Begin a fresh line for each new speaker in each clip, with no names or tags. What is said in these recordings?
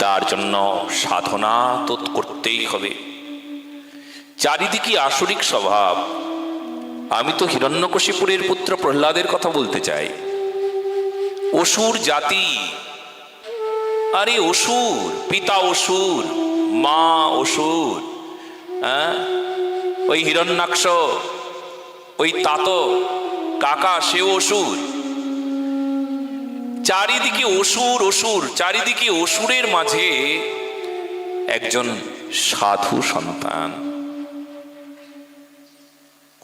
তার জন্য সাধনা তো করতেই হবে। চারিদিকে আসরিক স্বভাব। আমি তো হিরণ্যকশিপুরের পুত্র প্রহ্লাদের কথা বলতে চাই। অসুর জাতি। আরে অসুর, পিতা অসুর, মা অসুর হ্যাঁ? ওই হিরণ্যাক্ষ, ওই তাত, কাকা সে অসুর। চারিদিকে অসুর অসুর চারিদিকে অসুরের মাঝে একজন সাধু সন্তান।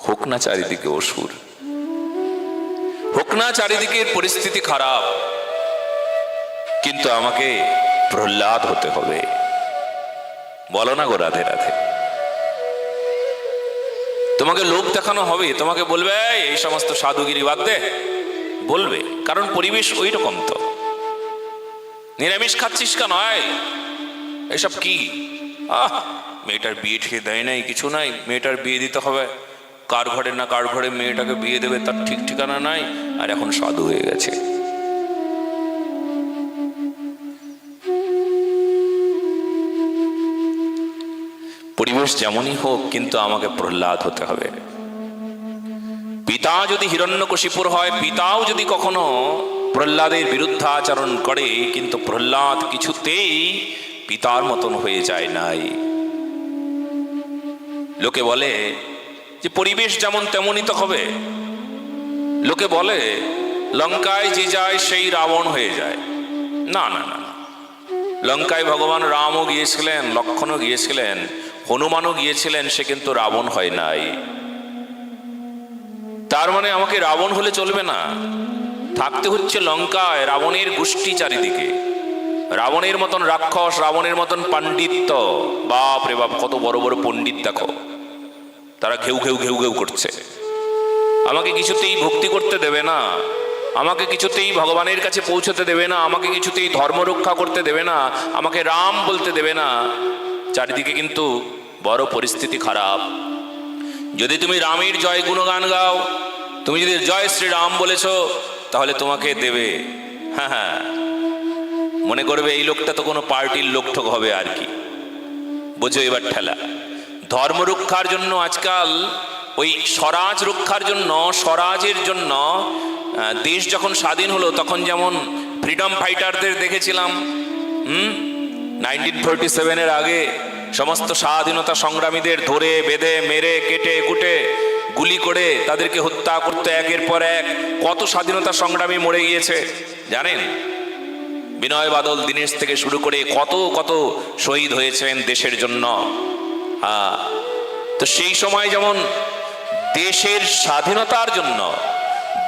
হোক না চারিদিকে অসুর হোক না চারিদিকের পরিস্থিতি খারাপ কিন্তু আমাকে প্রহ্লাদ হতে হবে। বলো না গো রাধে রাধে। তোমাকে লোভ দেখানো হবে তোমাকে বলবে "এই, সমস্ত সাধুগিরি বাদ দে। বলবে, কারণ পরিবেশ ওই রকম তো। নিরামিষ খাচ্ছিস কেন? আয়। এসব কি? আহ, মেয়েটার বিয়ে ঠিক দেয় নাই, কিছু নাই। মেয়েটার বিয়ে দিতে হবে। কার ঘরে না কার ঘরে মেয়েটাকে বিয়ে দেবে, তার ঠিক ঠিকানা নাই, আর এখন সাধু হয়ে গেছে। পরিবেশ যেমনই হোক, কিন্তু আমাকে প্রহ্লাদ হতে হবে। পিতা যদি হিরণ্যকশিপুর হয়, পিতাও যদি কখনো প্রহ্লাদের বিরুদ্ধে আচরণ করে, কিন্তু প্রহ্লাদ কিছুতেই পিতার মতন হয়ে যায় নাই। লোকে বলে যে, পরিবেশ যেমন তেমনই তো হবে। লোকে বলে, লঙ্কায় যে যায়, সেই রাবণ হয়ে যায়। না না না লঙ্কায় ভগবান রামও গিয়েছিলেন, লক্ষণও গিয়েছিলেন, হনুমানও গিয়েছিলেন, সে কিন্তু রাবণ হয় নাই। তার মানে আমাকে রাবণ হলে চলবে না। থাকতে হচ্ছে লঙ্কায় রাবণের গোষ্ঠী চারিদিকে। রাবণের মতন রাক্ষস, রাবণের মতন পাণ্ডিত্য। বাপ রে বাপ, কত বড় বড় পণ্ডিত দেখো। তারা ঘেউ ঘেউ ঘেউ ঘেউ করছে। আমাকে কিছুতেই ভক্তি করতে দেবে না। আমাকে কিছুতেই ভগবানের কাছে পৌঁছতে দেবে না। আমাকে কিছুতেই ধর্ম রক্ষা করতে দেবে না। আমাকে রাম বলতে দেবে না। চারিদিকে কিন্তু বড় পরিস্থিতি খারাপ। যদি তুমি রামের জয় গুণগান গাও, তুমি যদি জয় শ্রীরাম বলেছ, তাহলে তোমাকে দেবে। হ্যাঁ হ্যাঁ। মনে করবে এই লোকটা তো কোনো পার্টির লোক ঠোক হবে আর কি। বোঝো এবার ঠেলা। ধর্ম রক্ষার জন্য আজকাল, ওই স্বরাজ রক্ষার জন্য, স্বরাজের জন্য দেশ যখন স্বাধীন হলো, তখন যেমন ফ্রিডম ফাইটারদের দেখেছিলাম, হুম? নাইনটিন ফোরটি সেভেনের আগে সমস্ত স্বাধীনতা সংগ্রামীদের ধরে বেঁধে মেরে কেটে কুটে গুলি করে তাদেরকে হত্যা করতে একের পর এক কত স্বাধীনতা সংগ্রামী মরে গিয়েছে জানেন? বিনয় বাদল দীনেশ থেকে শুরু করে কত কত শহীদ হয়েছেন দেশের জন্য। আহ, তো সেই সময় যেমন দেশের স্বাধীনতার জন্য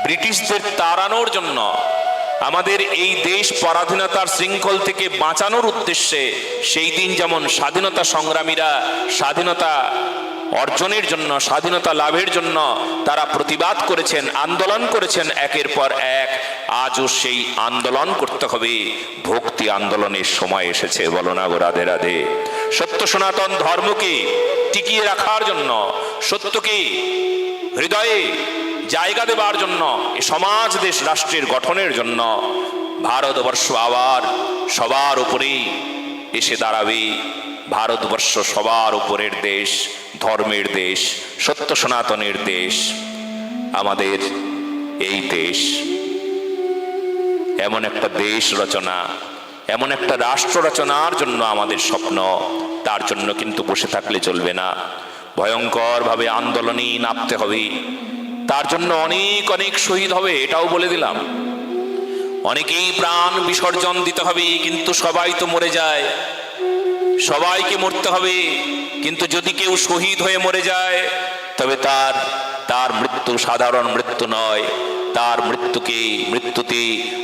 ব্রিটিশদের তাড়ানোর জন্য আমাদের এই দেশ পরাধীনতার শৃঙ্খল থেকে বাঁচানোর উদ্দেশ্যে সেই দিন যেমন স্বাধীনতা সংগ্রামীরা স্বাধীনতা অর্জনের জন্য, স্বাধীনতা লাভের জন্য তারা প্রতিবাদ করেছেন, আন্দোলন করেছেন, একের পর এক আজও সেই আন্দোলন করতে হবে। ভক্তি আন্দোলনের সময় এসেছে, বলো না রাধে রাধে। সত্য সনাতন ধর্মকে টিকিয়ে রাখার জন্য, সত্যকে হৃদয়ে জায়গা দেবার জন্য, এ সমাজ, দেশ, রাষ্ট্রের গঠনের জন্য ভারতবর্ষ আবার সবার উপরেই এসে দাঁড়াবে। ভারতবর্ষ সবার উপরের দেশ, ধর্মের দেশ, সত্য সনাতনের দেশ, আমাদের এই দেশ। এমন একটা দেশ রচনা, এমন একটা রাষ্ট্র রচনার জন্য আমাদের স্বপ্ন, তার জন্য কিন্তু বসে থাকলে চলবে না। ভয়ঙ্করভাবে আন্দোলনেই নামতে হবে। তার জন্য অনেক অনেক শহীদ হবে, এটাও বলে দিলাম। অনেকেই প্রাণ বিসর্জন দিতে হবে, কিন্তু সবাই তো মরে যায়। সবাইকে মরতে হবে, কিন্তু যদি কেউ শহীদ হয়ে মরে যায়, তবে তার তার মৃত্যু সাধারণ মৃত্যু নয়। তার মৃত্যুকে, মৃত্যুতে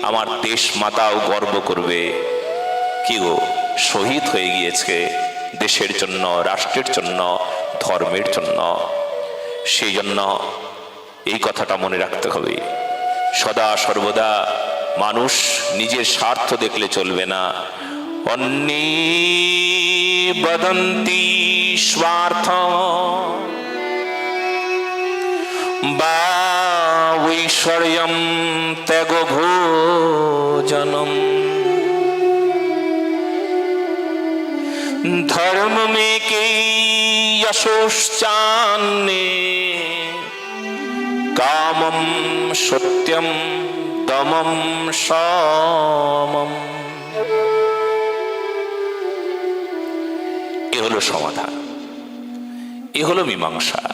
আমার দেশ মাতাও গর্ব করবে। কি গো, শহীদ হয়ে গিয়েছে দেশের জন্য, রাষ্ট্রের জন্য, ধর্মের জন্য। সেই জন্য এই কথাটা মনে রাখতে হবে। সদা সর্বদা মানুষ নিজের স্বার্থ দেখলে চলবে না। অন্যে বদন্তি স্বার্থ। বা ঐশ্বর্যম ত্যাগ ভোজনম। ধর্ম মেকে যশোশ্চান্নে यशोश्चान्ने কামম সত্যম দমম সমম এ হলো সমাধান এ হলো মীমাংসা